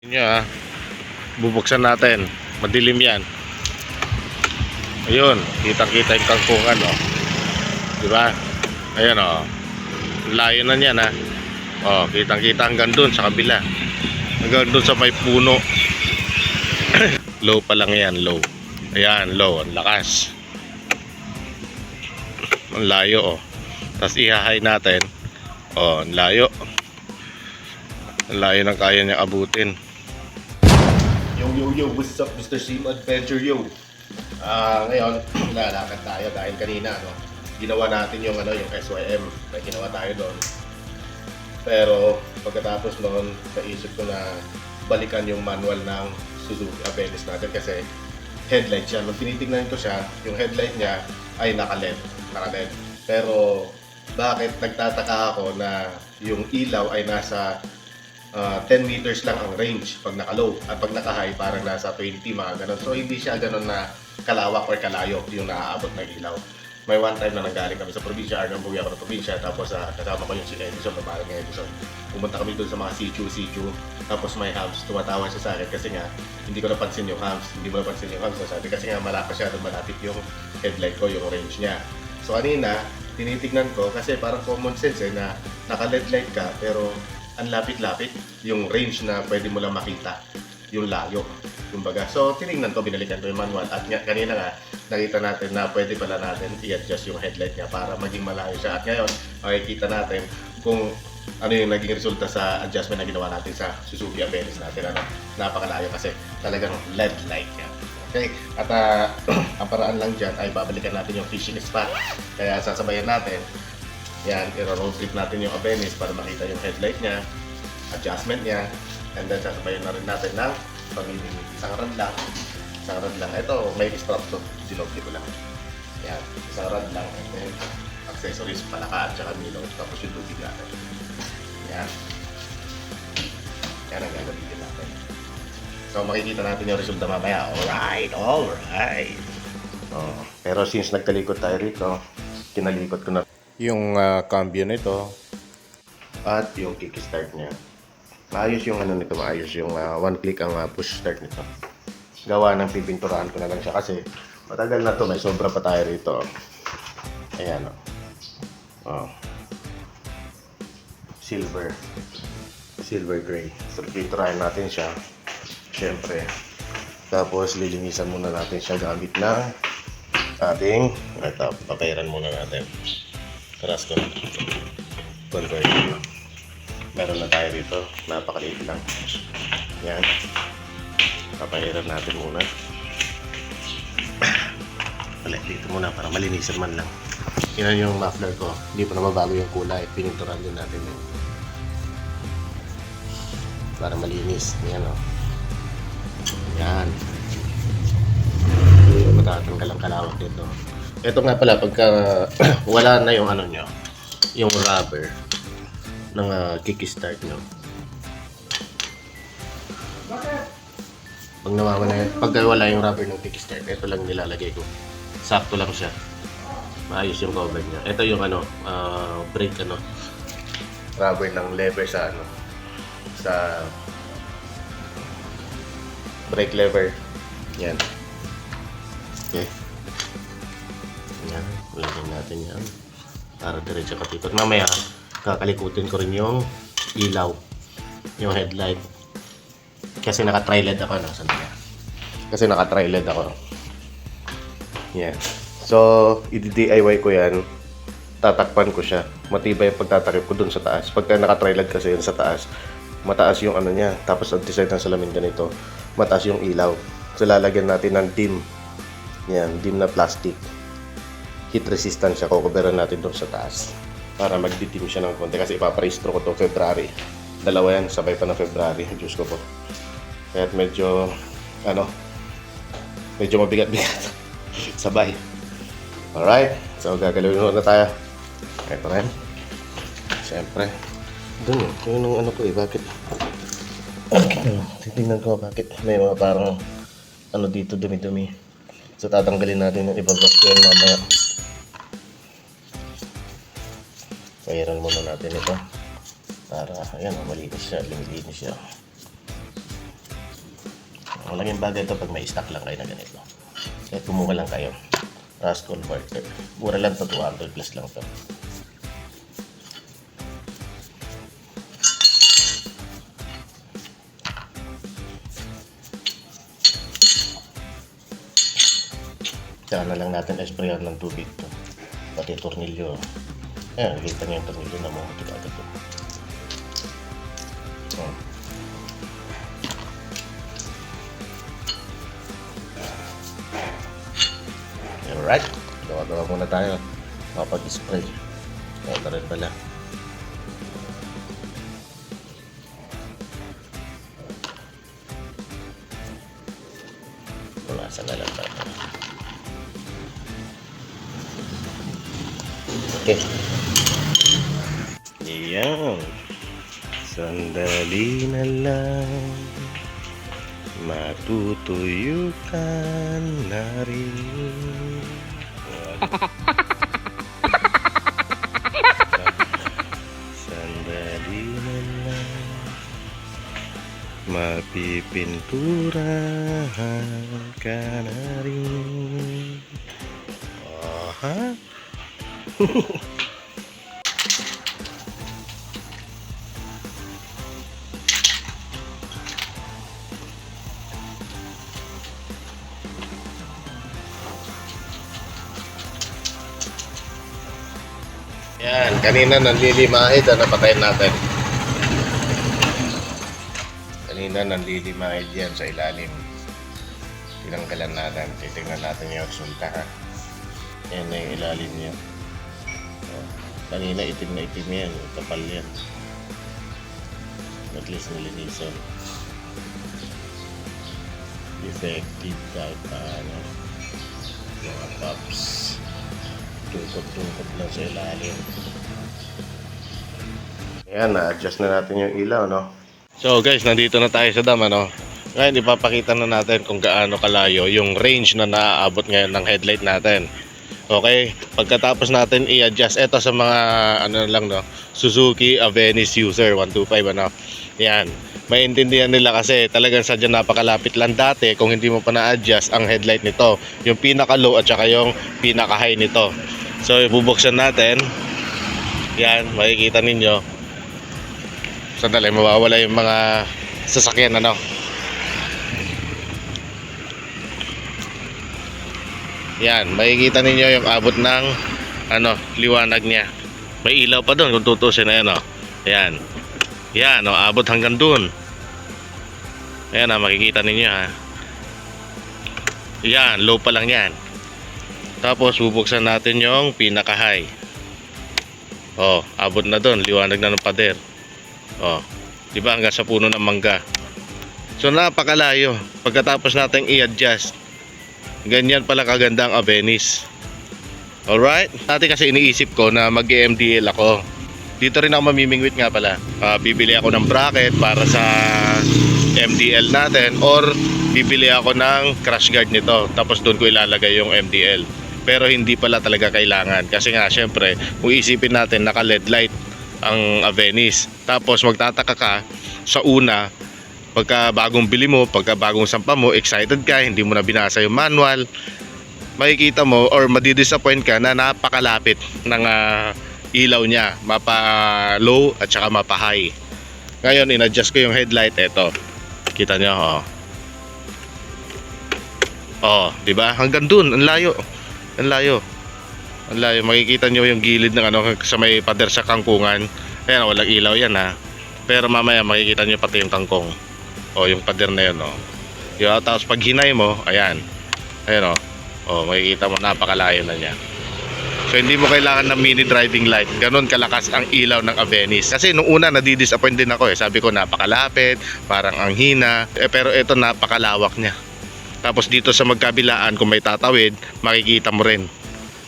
Yun ah. Bubuksan natin. Madilim yan. Ayun, kitang-kita yung kangkungan, oh. Di ba? Ayun, oh. Layo na niyan, ah. Oh, kitang-kita hanggang dun sa kabila. Hanggang dun sa may puno. low pa lang yan, low. Ayan, low. Ang lakas. Ang layo, oh. Tapos ihahay natin. Oh, ang layo. Ang layo ng kaya niya abutin. Yo, yo, yo, what's up, Mr. Sim Adventure, yo? Ah, ngayon, lalakad tayo dahil kanina, no, ginawa natin yung, ano, yung SYM. May ginawa tayo doon. Pero, pagkatapos noon, naisip ko na balikan yung manual ng Suzuki Abelis natin kasi headlight siya. Nung tinitingnan ko siya, yung headlight niya ay naka-LED. Naka-LED. Pero, bakit nagtataka ako na yung ilaw ay nasa ah, 10 meters lang ang range pag naka-low at pag naka-high parang nasa 20 mga ganun. So hindi siya ganun na kalawak or kalayo yung naaabot ng ilaw. May one time na nanggaling kami sa probinsya, Arnang buwi ako probinsya, tapos uh, kasama ko yung si Edison, babae ng Edison. Pumunta kami doon sa mga sichu, tapos may hams, tumatawa siya sa akin kasi nga, hindi ko napansin yung hams, hindi mo napansin yung hams, sabi kasi nga malapit siya, malapit yung headlight ko, yung range niya. So kanina, tinitignan ko kasi parang common sense eh na naka-LED light ka pero ang lapit-lapit yung range na pwede mo lang makita yung layo. Kumbaga so tinignan ko binalikan ko yung manual. At nga, kanina nga nakita natin na pwede pala natin i-adjust yung headlight niya para maging malayo siya. At ngayon makikita natin kung ano yung naging resulta sa adjustment na ginawa natin sa Suzuki Avelis natin ano, napakalayo kasi talagang LED light yan. Okay, at ah, ang paraan lang dyan ay babalikan natin yung fishing spot. Kaya sasabayan natin, yan, i-road trip natin yung Abenis para makita yung headlight niya, adjustment niya, and then sasabayan na rin natin ng pamimili. Isang rad lang. Isang rad lang. Ito, may strap to. Dinobli ko lang. Yan, isang rad lang. And then, accessories, palaka at saka milong. Tapos yung tubig natin. Yan. Yan ang gagamitin natin. So makikita natin yung resulta mamaya. Alright, alright. Oh, pero since nagkalikot tayo rito, kinalikot ko na yung uh, cambio nito at yung kickstart niya. Maayos yung ano nito, maayos yung uh, one click ang uh, push start nito. Gawa ng pipinturahan ko na lang siya kasi matagal na to, may sobra pa tayo rito. Ayan o. Oh. Silver. Silver gray. So pipinturahan natin siya. Siyempre. Tapos lilinisan muna natin siya gamit ng ating ito, papairan muna natin. Taras ko. Converter. Meron na tayo dito. Napakaliit lang. Yan. Papairan natin muna. Wala, dito muna para malinisan man lang. Yan yung muffler ko. Hindi pa naman yung kulay. Pininturan din natin yun. Para malinis. Yan o. Yan. Matatanggal ang kalawak dito. Ito nga pala, pagka wala na yung ano nyo, yung rubber ng uh, kickstart nyo. Pag nawawala yan, pagka wala yung rubber ng kickstart, ito lang nilalagay ko. Sakto lang siya. Maayos yung cover niya. Ito yung ano, ah, brake ano, rubber ng lever sa ano, sa brake lever. Yan. Okay. Yan. Lagyan natin yan. Para diretso katipot. Mamaya, kakalikutin ko rin yung ilaw. Yung headlight. Kasi naka-tri-LED ako. No? Sandali. Kasi naka-tri-LED ako. Yan. So, i-DIY ko yan. Tatakpan ko siya. Matibay yung pagtatakip ko dun sa taas. Pagka naka-tri-LED kasi yun sa taas, mataas yung ano niya. Tapos ang design ng salamin ganito, mataas yung ilaw. So lalagyan natin ng dim. Yan, dim na plastic. Heat resistant siya, kukuberan natin doon sa taas. Para magdidim siya ng konti kasi ipaparehistro ko to February. Dalawa yan, sabay pa ng February. Diyos ko po. Kaya medyo, ano, medyo mabigat-bigat. sabay. Alright, so gagalawin muna tayo. Ito rin. Siyempre. Doon eh, yun ang ano ko eh, bakit? Titingnan ko bakit may mga parang ano dito dumi-dumi. So tatanggalin natin yung ibang box yan mamaya. Pahiran muna natin ito. Para, ayan, malinis siya, lumilinis siya. Malaking bagay ito pag may stock lang kayo na ganito. Kaya kumuha lang kayo. Rust converter. Mura lang to 200 plus lang to. Tsaka na lang natin sprayan ng tubig to. Pati tornilyo. Ayan, nakita niyo yung tornilyo na mo. Ito agad to. Oh. Alright. Gawa-gawa muna tayo. Kapag-spray. Ito na rin pala. Punasan na lang tayo. Okay. Sandali na lang. Matutuyo ka na rin. Sandali na lang. Mapipinturahan ka na rin. Aha. Yan, kanina nanlilimahid, ano patayin natin. Kanina nanlilimahid yan sa ilalim. Tinanggalan natin, titingnan natin yung resulta ha. Yan na yung ilalim niya. Oh, kanina itim na itim yan, kapal yan. At least nilinisan. Effective kahit paano. Mga pups tungkot-tungkot lang sa ilalim. Ayan, na-adjust na natin yung ilaw, no? So guys, nandito na tayo sa dam, ano? Ngayon, ipapakita na natin kung gaano kalayo yung range na naaabot ngayon ng headlight natin. Okay? Pagkatapos natin i-adjust, ito sa mga, ano lang, no? Suzuki Avenis User 125, ano? Yan. Maintindihan nila kasi talagang sadya napakalapit lang dati kung hindi mo pa na-adjust ang headlight nito. Yung pinaka-low at saka yung pinaka-high nito. So, ibubuksan natin. Yan, makikita ninyo. Sandali, mawawala yung mga sasakyan, ano. Yan, makikita ninyo yung abot ng ano, liwanag niya. May ilaw pa doon kung tutusin na yan, oh. Yan. Yan, oh, abot hanggang doon. Ayan, ah, makikita ninyo, ha. Yan, low pa lang yan. Tapos bubuksan natin yung pinaka high. Oh, abot na doon, liwanag na ng pader. Oh, 'di ba hanggang sa puno ng mangga. So napakalayo. Pagkatapos nating i-adjust. Ganyan pala kaganda ang Avenis. Alright? Dati kasi iniisip ko na mag-MDL ako. Dito rin ako mamimingwit nga pala. Ah, bibili ako ng bracket para sa MDL natin or bibili ako ng crash guard nito. Tapos doon ko ilalagay yung MDL pero hindi pala talaga kailangan kasi nga syempre kung isipin natin naka LED light ang Avenis tapos magtataka ka sa una pagka bagong bili mo pagka bagong sampa mo excited ka hindi mo na binasa yung manual makikita mo or madidisappoint ka na napakalapit ng ah, ilaw niya mapa low at saka mapa high ngayon in-adjust ko yung headlight eto kita nyo oh Oh, 'di ba? Hanggang dun, ang layo. Ang layo. Ang layo. Makikita nyo yung gilid ng ano sa may pader sa kangkungan. Ayan, walang ilaw yan ha. Pero mamaya makikita nyo pati yung kangkong. O, yung pader na yun o. Yung, tapos pag hinay mo, ayan. Ayan o. O, makikita mo napakalayo na niya. So hindi mo kailangan ng mini driving light. Ganon kalakas ang ilaw ng Avenis. Kasi nung una nadidisappoint din ako eh. Sabi ko napakalapit, parang ang hina. Eh, pero ito napakalawak niya. Tapos dito sa magkabilaan kung may tatawid, makikita mo rin.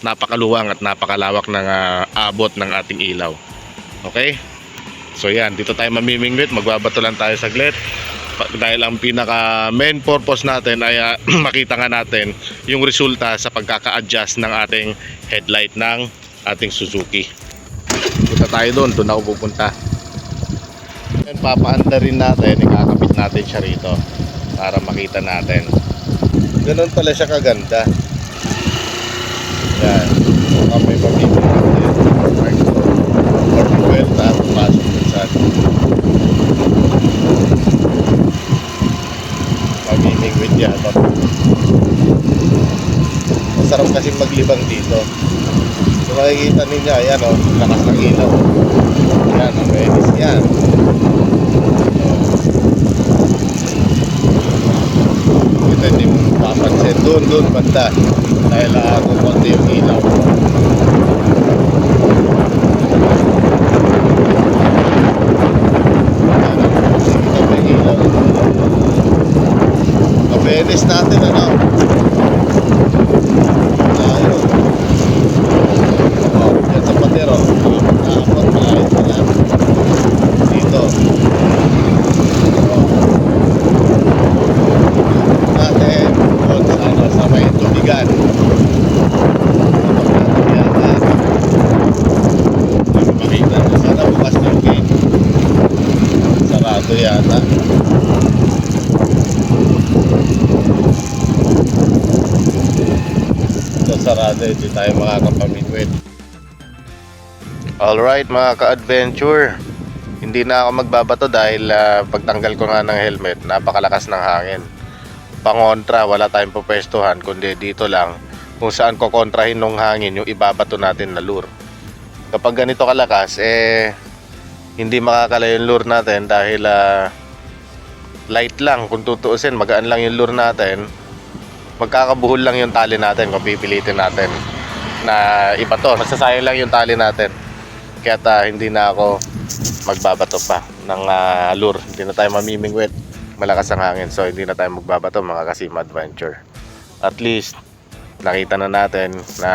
Napakaluwang at napakalawak ng ah, abot ng ating ilaw. Okay? So yan, dito tayo mamimingwit, magbabato lang tayo saglit. Dahil ang pinaka main purpose natin ay ah, makita nga natin yung resulta sa pagkaka-adjust ng ating headlight ng ating Suzuki. Punta tayo doon, doon ako pupunta. Yan, papaanda rin natin, ikakabit natin siya rito. para makita natin. Ganun pala siya kaganda. Baka may pamimili natin. Or puwelta, pasok dun sa mamimingwit yan. Masarap kasi maglibang dito. So makikita ninyo, ayan o, lakas ng ilaw. Yan, ang Venice yan. Ito hindi mo papansin. Doon, doon, banda. Dahil uh, kukunti yung ilaw. Ang Venice natin, ano? Tayo. Oh, yan sa patero. Nakapot, malayo pa yan. Dito. Oh. Natin. Doon sa ano, sa may tubigan. Ito natin yan. ha? Hindi ko makita. Sana bukas na yung gate. Sarado yata. So sarado, hindi tayo makakapamingwit. Alright mga ka-adventure, hindi na ako magbabato dahil ah, pagtanggal ko nga ng helmet, napakalakas ng hangin. Pangontra, wala tayong pupwestuhan, kundi dito lang kung saan kokontrahin ng hangin yung ibabato natin na lure. Kapag ganito kalakas, eh hindi makakalayo yung lure natin dahil ah, light lang. Kung tutuusin, magaan lang yung lure natin. Magkakabuhol lang yung tali natin kung pipilitin natin na ibato. Masasayang lang yung tali natin. Kaya ta, hindi na ako magbabato pa ng ah, lure. Hindi na tayo mamimingwit. Malakas ang hangin. So, hindi na tayo magbabato mga kasim adventure. At least, nakita na natin na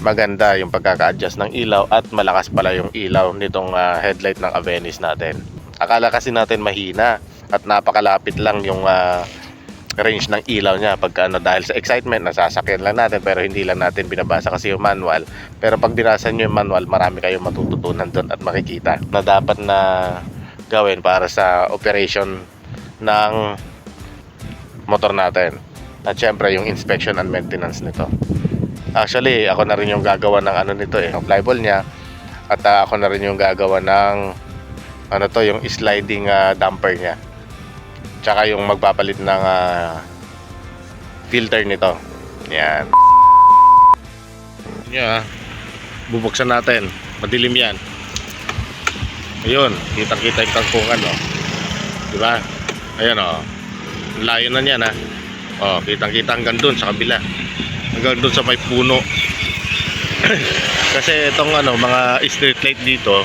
maganda yung pagkaka-adjust ng ilaw at malakas pala yung ilaw nitong ah, headlight ng Avenix natin. Akala kasi natin mahina at napakalapit lang yung ah, range ng ilaw niya pagka ano dahil sa excitement nasasakyan lang natin pero hindi lang natin binabasa kasi yung manual. Pero pag binasa nyo yung manual marami kayong matututunan doon at makikita na dapat na gawin para sa operation ng motor natin. At syempre yung inspection and maintenance nito. Actually ako na rin yung gagawa ng ano nito eh flyball niya. At ah, ako na rin yung gagawa ng ano to yung sliding ah, damper niya tsaka yung magpapalit ng ah, filter nito. Yan. Yeah. bubuksan natin. Madilim yan. Ayun kitang kita yung kangkungan oh. di ba ayan oh layo na yan ha oh kitang kita hanggang dun sa kabila. Hanggang dun sa may puno. Kasi itong ano mga street light dito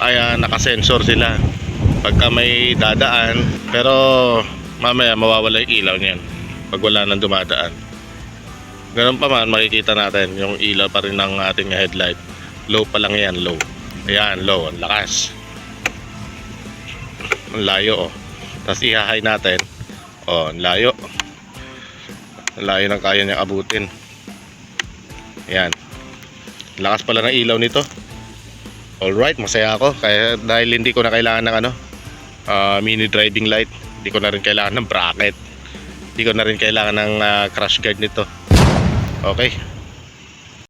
ay ah, nakasensor sila pagka may dadaan. Pero mamaya mawawala yung ilaw niyan pag wala nang dumadaan. Ganun pa man makikita natin yung ilaw pa rin ng ating headlight. Low pa lang yan low. Ayan low. Ang lakas. Ang layo oh. Tapos ihahay natin. Oh ang layo. Ang layo ng kaya niyang abutin. Ayan. Lakas pala ng ilaw nito. Alright, masaya ako. Kaya dahil hindi ko na kailangan ng ano ah, mini driving light. Hindi ko na rin kailangan ng bracket. Hindi ko na rin kailangan ng ah, crash guard nito. Okay.